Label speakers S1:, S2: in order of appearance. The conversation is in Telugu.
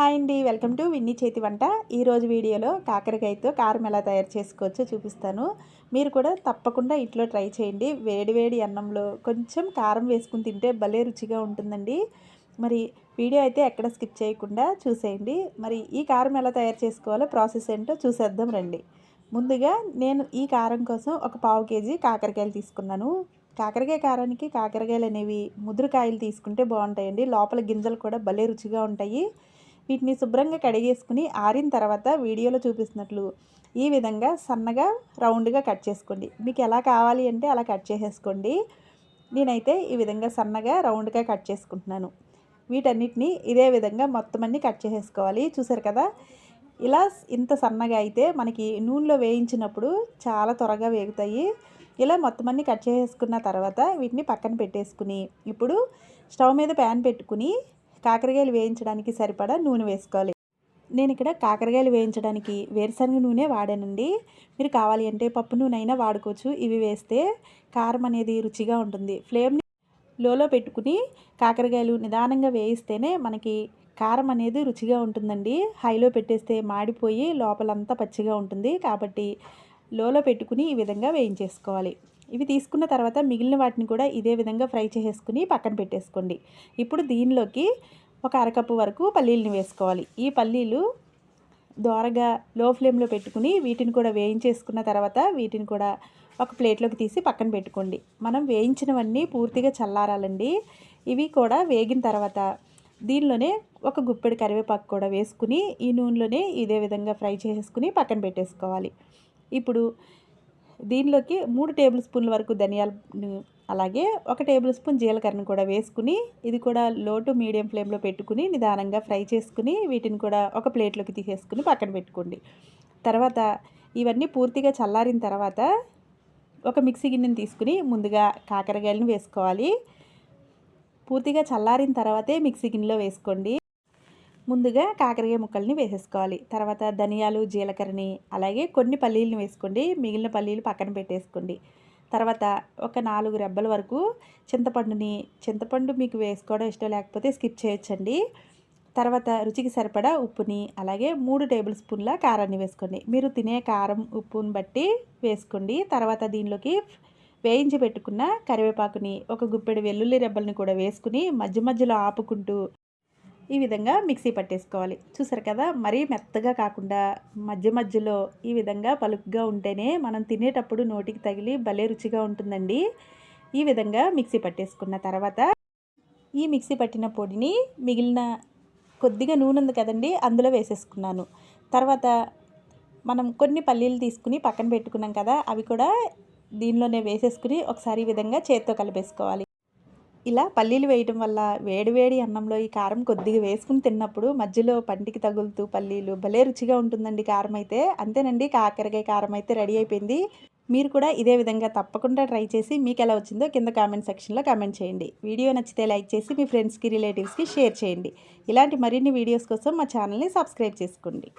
S1: హాయ్ అండి వెల్కమ్ టు విన్నీ చేతి వంట. ఈరోజు వీడియోలో కాకరకాయతో కారం ఎలా తయారు చేసుకోవచ్చో చూపిస్తాను. మీరు కూడా తప్పకుండా ఇంట్లో ట్రై చేయండి. వేడివేడి అన్నంలో కొంచెం కారం వేసుకుని తింటే భలే రుచిగా ఉంటుందండి. మరి వీడియో అయితే ఎక్కడ స్కిప్ చేయకుండా చూసేయండి. మరి ఈ కారం ఎలా తయారు చేసుకోవాలో ప్రాసెస్ ఏంటో చూసేద్దాం రండి. ముందుగా నేను ఈ కారం కోసం ఒక పావు కేజీ కాకరకాయలు తీసుకున్నాను. కాకరకాయ కారానికి కాకరకాయలు అనేవి ముదురుకాయలు తీసుకుంటే బాగుంటాయండి. లోపల గింజలు కూడా భలే రుచిగా ఉంటాయి. వీటిని శుభ్రంగా కడిగేసుకుని ఆరిన తర్వాత వీడియోలో చూపిస్తున్నట్లు. ఈ విధంగా సన్నగా రౌండ్గా కట్ చేసుకోండి. మీకు ఎలా కావాలి అంటే అలా కట్ చేసేసుకోండి. నేనైతే ఈ విధంగా సన్నగా రౌండ్గా కట్ చేసుకుంటున్నాను. వీటన్నిటిని ఇదే విధంగా మొత్తం అన్నీ కట్ చేసేసుకోవాలి. చూసారు కదా? ఇలా ఇంత సన్నగా అయితే మనకి నూనెలో వేయించినప్పుడు చాలా త్వరగా వేగుతాయి. ఇలా మొత్తం అన్నీ కట్ చేసేసుకున్న తర్వాత వీటిని పక్కన పెట్టేసుకుని ఇప్పుడు స్టవ్ మీద ప్యాన్ పెట్టుకుని కాకరకాయలు వేయించడానికి సరిపడా నూనె వేసుకోవాలి. నేను ఇక్కడ కాకరకాయలు వేయించడానికి వేరుశనగ నూనె వాడానండి. మీరు కావాలి అంటే పప్పు నూనె అయినా వాడుకోవచ్చు. ఇవి వేస్తే కారం అనేది రుచిగా ఉంటుంది. ఫ్లేమ్ని లోలో పెట్టుకుని కాకరకాయలు నిదానంగా వేయిస్తేనే మనకి కారం అనేది రుచిగా ఉంటుందండి. హైలో పెట్టేస్తే మాడిపోయి లోపలంతా పచ్చిగా ఉంటుంది. కాబట్టి లోలో పెట్టుకుని ఈ విధంగా వేయించేసుకోవాలి. ఇవి తీసుకున్న తర్వాత మిగిలిన వాటిని కూడా ఇదే విధంగా ఫ్రై చేసేసుకుని పక్కన పెట్టేసుకోండి. ఇప్పుడు దీనిలోకి ఒక అరకప్పు వరకు పల్లీలను వేసుకోవాలి. ఈ పల్లీలు దోరగా లో ఫ్లేమ్లో పెట్టుకుని వీటిని కూడా వేయించేసుకున్న తర్వాత వీటిని కూడా ఒక ప్లేట్లోకి తీసి పక్కన పెట్టుకోండి. మనం వేయించినవన్నీ పూర్తిగా చల్లారాలండి. ఇవి కూడా వేగిన తర్వాత దీనిలోనే ఒక గుప్పెడు కరివేపాకు కూడా వేసుకుని ఈ నూనెలోనే ఇదే విధంగా ఫ్రై చేసుకుని పక్కన పెట్టేసుకోవాలి. ఇప్పుడు దీనిలోకి మూడు టేబుల్ స్పూన్ల వరకు ధనియాలు అలాగే ఒక టేబుల్ స్పూన్ జీలకర్రను కూడా వేసుకుని ఇది కూడా లో టు మీడియం ఫ్లేమ్లో పెట్టుకుని నిదానంగా ఫ్రై చేసుకుని వీటిని కూడా ఒక ప్లేట్లోకి తీసేసుకుని పక్కన పెట్టుకోండి. తర్వాత ఇవన్నీ పూర్తిగా చల్లారిన తర్వాత ఒక మిక్సీ గిన్నెని తీసుకుని ముందుగా కాకరకాయలను వేసుకోవాలి. పూర్తిగా చల్లారిన తర్వాతే మిక్సీ గిన్నెలో వేసుకోండి. ముందుగా కాకరకాయ ముక్కల్ని వేసేసుకోవాలి. తర్వాత ధనియాలు జీలకర్రని అలాగే కొన్ని పల్లీలను వేసుకోండి. మిగిలిన పల్లీలు పక్కన పెట్టేసుకోండి. తర్వాత ఒక నాలుగు రెబ్బల వరకు చింతపండుని చింతపండు మీకు వేసుకోవడం ఇష్టం లేకపోతే స్కిప్ చేయొచ్చండి. తర్వాత రుచికి సరిపడా ఉప్పుని అలాగే మూడు టేబుల్ స్పూన్ల కారాన్ని వేసుకోండి. మీరు తినే కారం ఉప్పుని బట్టి వేసుకోండి. తర్వాత దీనిలోకి వేయించి పెట్టుకున్న కరివేపాకుని ఒక గుప్పెడు వెల్లుల్లి రెబ్బల్ని కూడా వేసుకుని మధ్య మధ్యలో ఆపుకుంటూ ఈ విధంగా మిక్సీ పట్టేసుకోవాలి. చూసారు కదా మరీ మెత్తగా కాకుండా మధ్య మధ్యలో ఈ విధంగా పలుకుగా ఉంటేనే మనం తినేటప్పుడు నోటికి తగిలి భలే రుచిగా ఉంటుందండి. ఈ విధంగా మిక్సీ పట్టేసుకున్న తర్వాత ఈ మిక్సీ పట్టిన పొడిని మిగిలిన కొద్దిగా నూనె ఉంది కదండి అందులో వేసేసుకున్నాను. తర్వాత మనం కొన్ని పల్లీలు తీసుకుని పక్కన పెట్టుకున్నాం కదా అవి కూడా దీనిలోనే వేసేసుకుని ఒకసారి ఈ విధంగా చేత్తో కలిపేసుకోవాలి. ఇలా పల్లీలు వేయటం వల్ల వేడివేడి అన్నంలో ఈ కారం కొద్దిగా వేసుకుని తిన్నప్పుడు మధ్యలో పంటికి తగులుతూ పల్లీలు భలే రుచిగా ఉంటుందండి కారం అయితే. అంతేనండి కాకరకాయ కారం అయితే రెడీ అయిపోయింది. మీరు కూడా ఇదే విధంగా తప్పకుండా ట్రై చేసి మీకు ఎలా వచ్చిందో కింద కామెంట్ సెక్షన్లో కామెంట్ చేయండి. వీడియో నచ్చితే లైక్ చేసి మీ ఫ్రెండ్స్కి రిలేటివ్స్కి షేర్ చేయండి. ఇలాంటి మరిన్ని వీడియోస్ కోసం మా ఛానల్ని సబ్స్క్రైబ్ చేసుకోండి.